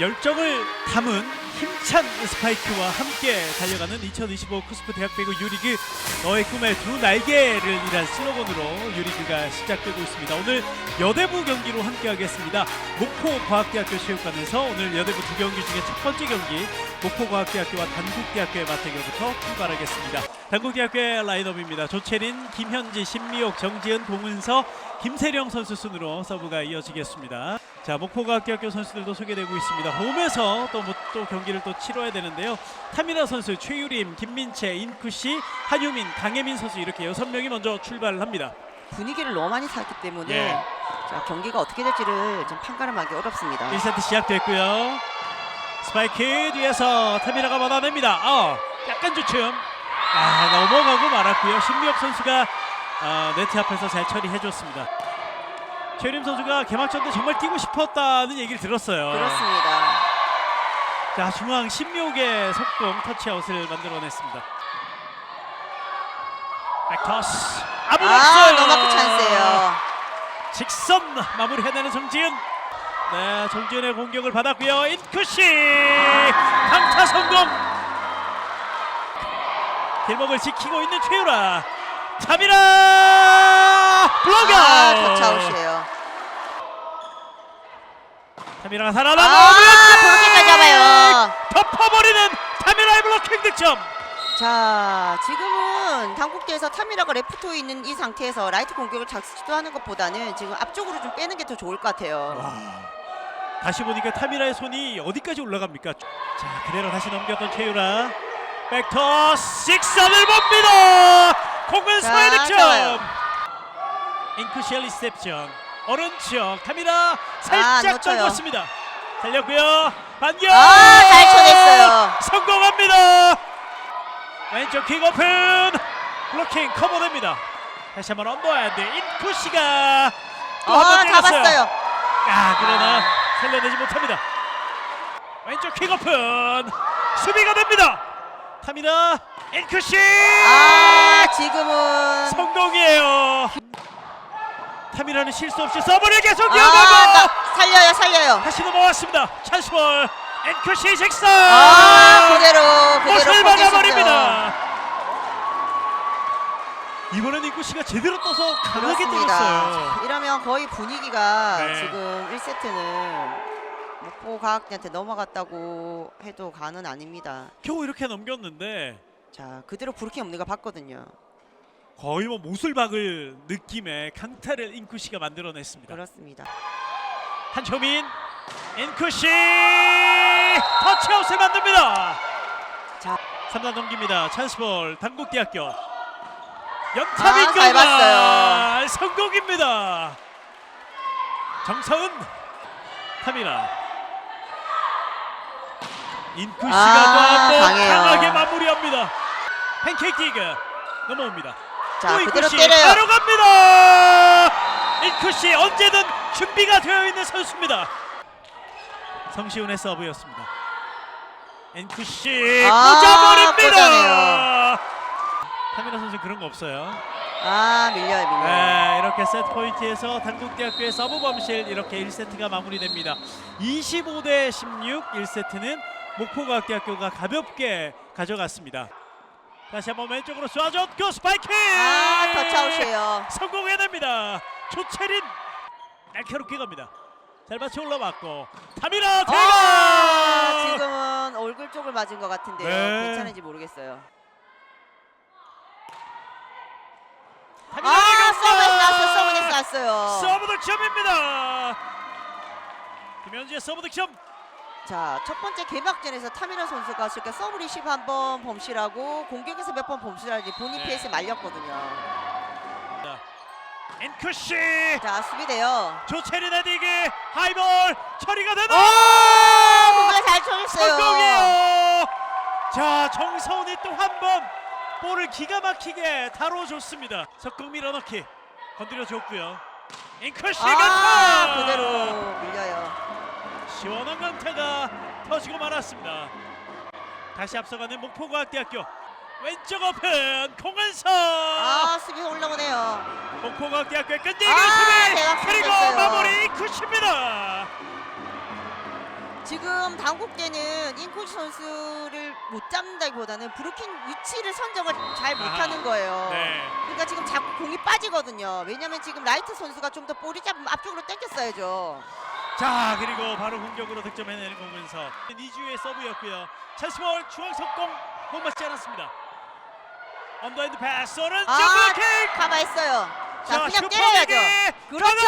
열정을 담은 힘찬 스파이크와 함께 달려가는 2025 코스프 대학배구 유리그 너의 꿈의 두 날개를 이란 슬로건으로 유리그가 시작되고 있습니다. 오늘 여대부 경기로 함께하겠습니다. 목포과학대학교 체육관에서 오늘 여대부 두 경기 중에 첫 번째 경기 목포과학대학교와 단국대학교의 맞대결부터 출발하겠습니다. 단국대학교의 라인업입니다. 조채린, 김현지, 신미옥, 정지은, 동은서, 김세령 선수 순으로 서브가 이어지겠습니다. 자 목포과학대학교 선수들도 소개되고 있습니다. 홈에서 또, 뭐- 또 경기를 또 치러야 되는데요. 타미라 선수, 최유림, 김민채, 인쿠시, 한유민, 강혜민 선수 이렇게 여섯 명이 먼저 출발을 합니다. 분위기를 너무 많이 탔기 때문에 예. 자, 경기가 어떻게 될지를 좀 판가름하기 어렵습니다. 1세트 시작됐고요. 스파이크 뒤에서 타미라가 받아냅니다. 어, 약간 주춤. 아 넘어가고 말았고요. 신미혁 선수가 아, 네트 앞에서 잘 처리해줬습니다. 최유림 선수가 개막전 때 정말 뛰고 싶었다는 얘기를 들었어요. 그렇습니다. 자 중앙 신묘의 속공 터치아웃을 만들어냈습니다. 백터스 아무 아, 없어요. 너마크 찬스예요. 직선 마무리해내는 정지은. 네 정지은의 공격을 받았고요. 인쿠시 강타 성공. 길목을 지키고 있는 최유라. 타미라 블로그. 아, 터치아웃이에요. 타미라가 아, 살아남아. 그렇게까지 잡아요. 덮어버리는 타미라의 블로킹 득점. 자, 지금은 당국대에서 타미라가 레프트에 있는 이 상태에서 라이트 공격을 작시도하는 것보다는 지금 앞쪽으로 좀 빼는 게 더 좋을 것 같아요. 와, 다시 보니까 타미라의 손이 어디까지 올라갑니까? 자 그대로 다시 넘겼던 최유라 백터 식선을 봅니다 공면서의 자, 득점 좋아요. 잉크시엘 리셉션 오른쪽 타미라 살짝 안 놓쳐요. 떨궜습니다 살렸고요 반격 아, 잘 쳐냈어요. 성공합니다 왼쪽 킥 오픈 블로킹 커버됩니다 다시 한번 언더핸드 인쿠시가 또한번 아, 때렸어요 잡았어요. 야 그러나 살려내지 못합니다. 왼쪽 킥 오픈 수비가 됩니다. 타미나 엔크시 아, 지금은 성공이에요. 타미나는 실수 없이 서브를 계속 아, 이어가고 나, 살려요, 살려요. 다시 넘어왔습니다. 찬스볼 엔크시 직선 아, 그대로 그대로. 받아버립니다. 이번엔 인쿠시가 제대로 떠서 강하게 그렇습니다. 때렸어요. 자, 이러면 거의 분위기가 네. 지금 1세트는 목포 과학대한테 넘어갔다고 해도 과는 아닙니다. 겨우 이렇게 넘겼는데 자, 그대로 없는 거 봤거든요. 거의 뭐 못을 박을 느낌의 강타를 인쿠시가 만들어냈습니다. 그렇습니다. 한초민 인쿠시 터치아웃을 만듭니다. 자. 3단 넘깁니다. 찬스볼 단국대학교 아, 연타민 잘 골. 성공입니다. 정서은 타미라 인쿠시가 아, 또한번 강해요. 강하게 마무리합니다. 팬케이크 넘어옵니다. 자, 또 그대로 인쿠시 때려요. 바로 갑니다. 인쿠시 언제든 준비가 되어 있는 선수입니다. 성시훈의 서브였습니다. 인쿠시 아, 꽂아버립니다. 꽂아내요. 카미라 선수 그런 거 없어요. 아, 밀려요, 밀려요. 네, 이렇게 세트 포인트에서 단국대학교의 서브 범실 이렇게 1세트가 마무리됩니다. 25대 16 1세트는 목포과학대학교가 가볍게 가져갔습니다. 다시 한번 왼쪽으로 쏴줬고 스파이크! 아, 터치아웃이에요. 성공해냅니다. 조채린 날카롭게 갑니다. 잘 맞춰 올라왔고 타미라 대가! 아, 지금은 얼굴 쪽을 맞은 것 같은데요. 네. 괜찮은지 모르겠어요. 타미라 아, 대가! 서브에서 났어요. 서브에서 났어요. 서브 득점입니다. 김현지의 서브 득점. 자, 첫 번째 개막전에서 타미라 선수가 저렇게 서브 리시브 한 번 범실하고 공격에서 몇 번 범실하지 본인 네. 페이스에 말렸거든요. 엔쿠시 자, 수비돼요. 조체린의 디그 하이볼 처리가 되나? 아, 뭔가 잘 쳐줬어요. 성공이에요. 자 정서운이 또 한 번 볼을 기가 막히게 다뤄줬습니다. 석공 밀어넣기 건드려 줬고요. 잉크시가 아 터! 그대로 밀려요. 시원한 강타가 터지고 말았습니다. 다시 앞서가는 목포과학대학교 왼쪽 오픈 공은서 아 수비 올라오네요. 목포과학대학교의 끈질긴 아, 수비 그리고 생겼어요. 마무리 잉크시입니다. 지금 당국대는 인코시 선수를 못 잡는다기보다는 브루킹 위치를 선정을 잘 못하는 거예요. 네. 그러니까 지금 자꾸 공이 빠지거든요. 왜냐면 지금 라이트 선수가 좀 더 볼이 잡으면 앞쪽으로 당겼어야죠. 자 그리고 바로 공격으로 득점해내는 공은서 이주의 서브였고요. 찬스볼 중앙 석공 공 맞지 않았습니다. 언더핸드 패스 오른쪽 아, 블로킹 가봐했어요. 자, 그냥 슈퍼 때려야죠. 그렇죠.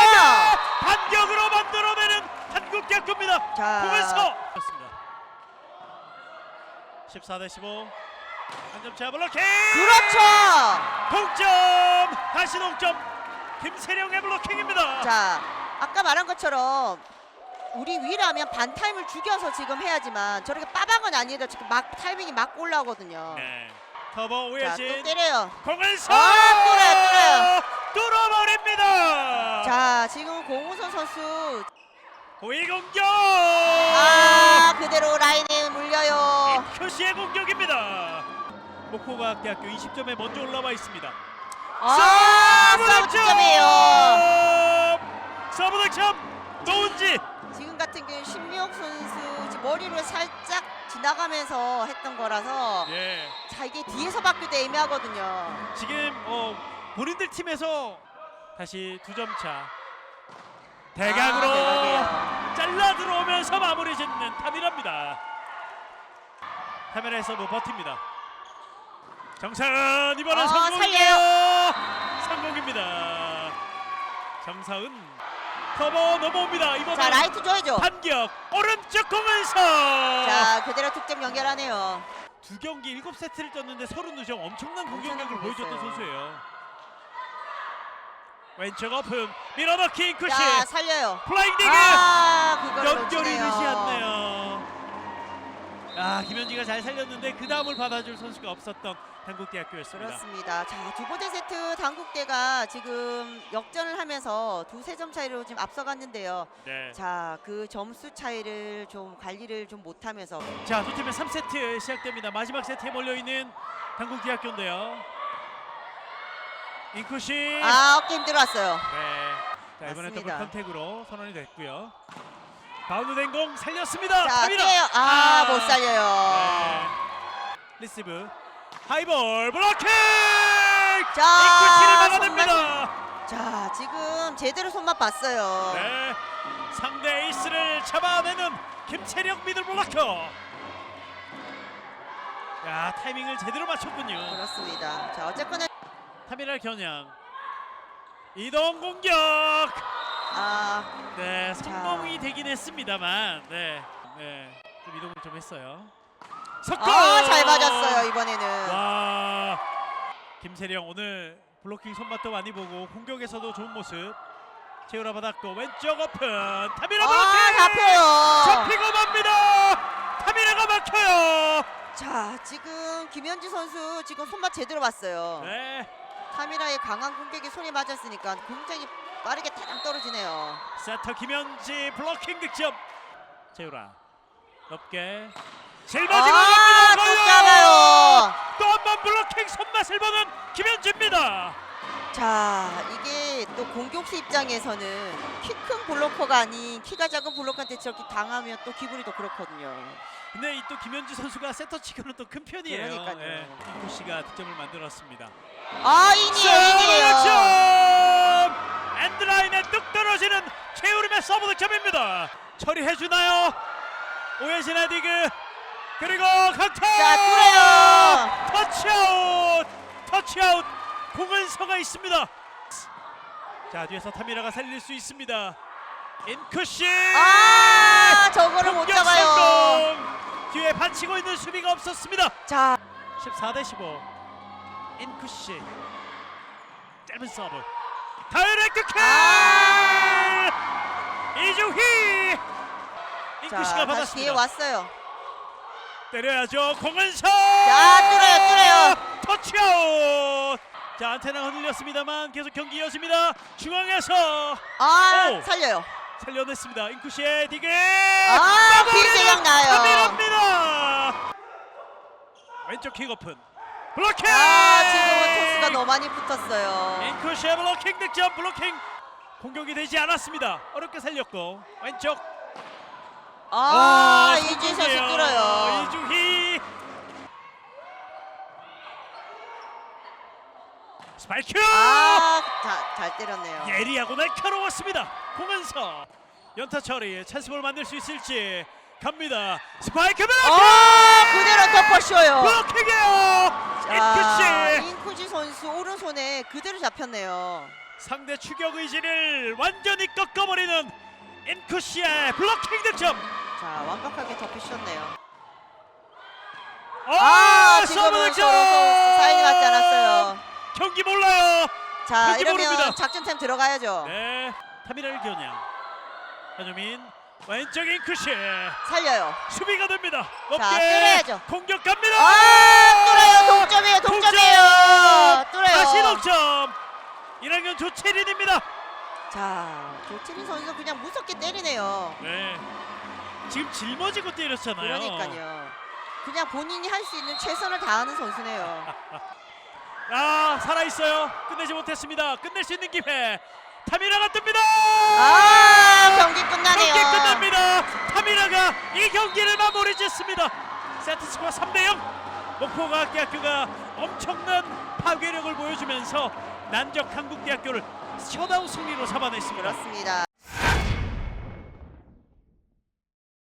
반격으로 만들어내는 한국대학교입니다. 자, 공에서 그렇습니다. 14 대 15. 한점 차 블로킹. 그렇죠. 동점. 다시 동점. 김세령의 블로킹입니다. 자, 아까 말한 것처럼 우리 위라면 반 타임을 죽여서 지금 해야지만 저렇게 빠방은 아니라 지금 막 타이밍이 막 올라오거든요. 네. 터보 자, 또 오해진 때려요. 공에서 아, 뚫어요, 뚫어요. 뚫어버립니다. 자, 지금 공우선 선수 고위 공격. 아, 그대로 라인에 물려요. 표시의 공격입니다. 목포과학대학교 20점에 먼저 올라와 있습니다. 아, 서브 득점이에요. 서브 득점 노은지 지금 같은 경우 신미옥 선수 머리로 살짝 지나가면서 했던 거라서 예 자 이게 뒤에서 받기도 애매하거든요. 지금 어 본인들 팀에서 다시 두 점 차 대각으로 아, 대각이에요. 잘라 들어오면서 마무리 짓는 타미라입니다. 카메라에서 뭐 버팁니다. 정사은 이번엔 아, 성공이에요. 성공입니다. 정사은 커버 넘어옵니다. 이번엔 자 라이트 줘야죠. 반격 오른쪽 공에서 자 그대로 득점 연결하네요. 두 경기 7세트를 떴는데 32점 엄청난 공격력을 보여줬던. 선수예요. 왼쪽 오픈 밀어넣기 쿠시 자 살려요. 플라잉 디그 아 그걸 연결이 놓치네요. 되지 않네요. 아 김현지가 잘 살렸는데 그 다음을 받아줄 선수가 없었던 한국대학교였습니다. 그렇습니다. 자 두 번째 세트 당국대가 지금 역전을 하면서 두세 점 차이로 지금 앞서갔는데요. 네. 자 그 점수 차이를 좀 관리를 좀 못하면서 자, 두 팀의 3세트 시작됩니다. 마지막 세트에 몰려 있는 한국대학교인데요. 인쿠시. 아 어깨 힘들었어요. 네. 자, 이번에 더블 맞습니다. 컨택으로 선언이 됐고요. 바운드 된 공 살렸습니다. 자. 뛰어요. 아. 아못 살려요. 네. 리시브. 하이볼 블로킹! 자, 인쿠시를 막아냅니다. 자 지금 제대로 손맛 봤어요. 네. 상대 에이스를 잡아내는 김채력 미들 블로커. 야, 타이밍을 제대로 맞췄군요. 그렇습니다. 자 어쨌거나 타미랄 겨냥 이동 공격 아 네 성공이 되긴 했습니다만 네, 네, 좀 이동을 좀 했어요 석공 아, 잘 맞았어요 이번에는. 와. 김세령 오늘 블로킹 손맛도 많이 보고 공격에서도 좋은 모습. 채우라 받았고 왼쪽 오픈. 타미라 블로킹 아 잡혀요. 잡히고 맙니다! 타미라가 막혀요! 자 지금 김현지 선수 지금 손맛 제대로 봤어요. 네. 카미라의 강한 공격이 손에 맞았으니까 굉장히 빠르게 타당 떨어지네요. 세터 김현지 블로킹 득점! 재우라 높게 짊어지고 아, 또 잡아요. 또한 번 블로킹 손맛을 보는 김현지입니다 자 이게 또 공격수 입장에서는 키 큰 블로커가 아닌 키가 작은 블로커한테 저렇게 당하면 또 기분이 더 그렇거든요. 근데 이 또 김현지 선수가 세터 치고는 또 큰 편이에요 그러니까요. 예, 이쿠 씨가 득점을 만들었습니다 아 인이에요 인이에요. 엔드라인에 뚝 떨어지는 최우림의 서브 득점입니다 처리해 주나요 오해진 헤디그 그리고 강타! 자 뚫어요. 터치아웃! 터치아웃! 공은 서가 있습니다. 자 뒤에서 타미라가 살릴 수 있습니다. 인쿠시 아 저거를 못 잡아요. 성공! 뒤에 받치고 있는 수비가 없었습니다. 자. 14 대 15 인쿠시 짧은 서브. 다이렉트 킥 아! 이주희! 자 다시 뒤에 받았습니다. 왔어요. 때려야죠 공은서 자 뚫어요 뚫어요. 터치아웃 자 안테나가 흔들렸습니다만 계속 경기 이어집니다. 중앙에서 아 오. 살려요. 살려냈습니다. 인쿠시의 디게. 아 비세경 나요. 갑니다. 왼쪽 킥오픈. 블로킹. 아 지금은 토스가 너무 많이 붙었어요. 인쿠시의 블로킹 득점. 블로킹 공격이 되지 않았습니다. 어렵게 살렸고 왼쪽. 아 선수 성공이에요. 뚫어요. 이주희. 스파이크. 아잘 때렸네요. 예리하고 날카로웠습니다. 공은서 연타 처리 찬스볼 만들 수 있을지 갑니다. 스파이크 블로킹. 아 그대로 덮어씌워요. 블로킹이에요. 자, 인쿠시 인쿠지 선수 오른손에 그대로 잡혔네요. 상대 추격 의지를 완전히 꺾어버리는 인쿠시의 블로킹 득점. 자 완벽하게 덮으셨네요. 어, 아 서브 득점! 사인이 맞지 않았어요. 경기 몰라요. 자 경기 이러면 모릅니다. 작전템 들어가야죠. 네, 타미라를 겨냥. 한효민 왼쪽 인쿠시 살려요. 수비가 됩니다. 자, 때려야죠. 공격 갑니다. 아 뚫어요 동점이에요 동점이에요 뚫어요. 다시 동점. 1학년 조채린입니다. 자 조치린 선수 그냥 무섭게 때리네요. 네. 지금 짊어지고 때렸잖아요. 그러니까요. 그냥 본인이 할 수 있는 최선을 다하는 선수네요. 아 살아 있어요. 끝내지 못했습니다. 끝낼 수 있는 기회. 타미라가 뜹니다. 아 경기 끝나네요. 경기 끝납니다. 타미라가 이 경기를 마무리 짓습니다. 세트 스코어 3대 0. 목포과학대학교가 엄청난 파괴력을 보여주면서 난적 한국대학교를 셧아웃 승리로 잡아냈습니다. 그렇습니다.